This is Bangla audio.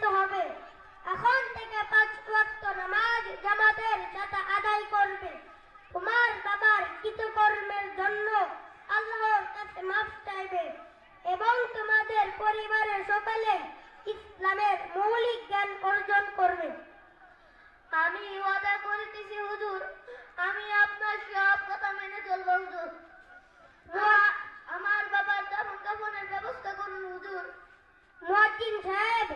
নিতে হবে। এখন থেকে পাঁচ ওয়াক্ত নামাজ জামাতের সাথে আদায় করবে। তোমার বাবার কৃতকর্মের জন্য আল্লাহর কাছে মাফ চাইবে এবং তোমাদের পরিবারের সকলে ইসলামের মৌলিক জ্ঞান অর্জন করবে। আমি ওয়াদা করিতেছি, হুজুর। আমি আপনার সব কথা মেনে চলব, হুজুর। আমার বাবার দাফন কাফনের ব্যবস্থা করুন, হুজুর। মুয়াজ্জিন সাহেব